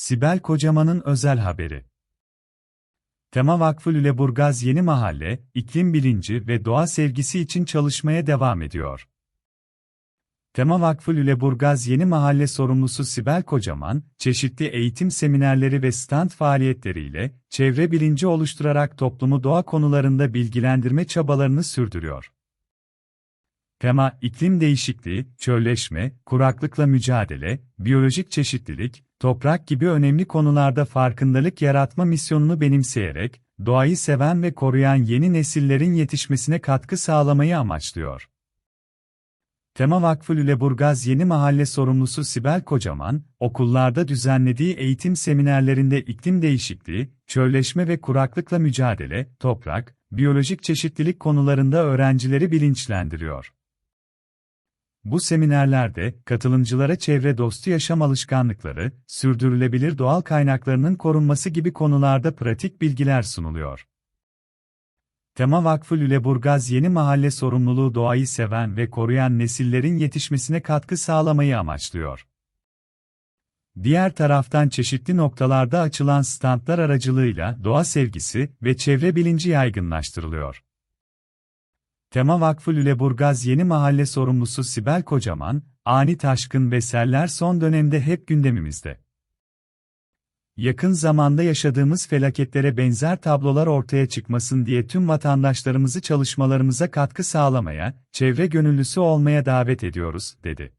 Sibel Kocaman'ın özel haberi. Tema Vakfı Lüleburgaz Yeni Mahalle, iklim bilinci ve doğa sevgisi için çalışmaya devam ediyor. Tema Vakfı Lüleburgaz Yeni Mahalle sorumlusu Sibel Kocaman, çeşitli eğitim seminerleri ve stand faaliyetleriyle çevre bilinci oluşturarak toplumu doğa konularında bilgilendirme çabalarını sürdürüyor. Tema, iklim değişikliği, çölleşme, kuraklıkla mücadele, biyolojik çeşitlilik, toprak gibi önemli konularda farkındalık yaratma misyonunu benimseyerek, doğayı seven ve koruyan yeni nesillerin yetişmesine katkı sağlamayı amaçlıyor. Tema Vakfı Lüleburgaz Yeni Mahalle sorumlusu Sibel Kocaman, okullarda düzenlediği eğitim seminerlerinde iklim değişikliği, çölleşme ve kuraklıkla mücadele, toprak, biyolojik çeşitlilik konularında öğrencileri bilinçlendiriyor. Bu seminerlerde, katılımcılara çevre dostu yaşam alışkanlıkları, sürdürülebilir doğal kaynaklarının korunması gibi konularda pratik bilgiler sunuluyor. Tema Vakfı Lüleburgaz Yeni Mahalle sorumluluğu doğayı seven ve koruyan nesillerin yetişmesine katkı sağlamayı amaçlıyor. Diğer taraftan çeşitli noktalarda açılan standlar aracılığıyla doğa sevgisi ve çevre bilinci yaygınlaştırılıyor. Tema Vakfı Lüleburgaz Yeni Mahalle sorumlusu Sibel Kocaman, ani taşkın ve seller son dönemde hep gündemimizde. Yakın zamanda yaşadığımız felaketlere benzer tablolar ortaya çıkmasın diye tüm vatandaşlarımızı çalışmalarımıza katkı sağlamaya, çevre gönüllüsü olmaya davet ediyoruz, dedi.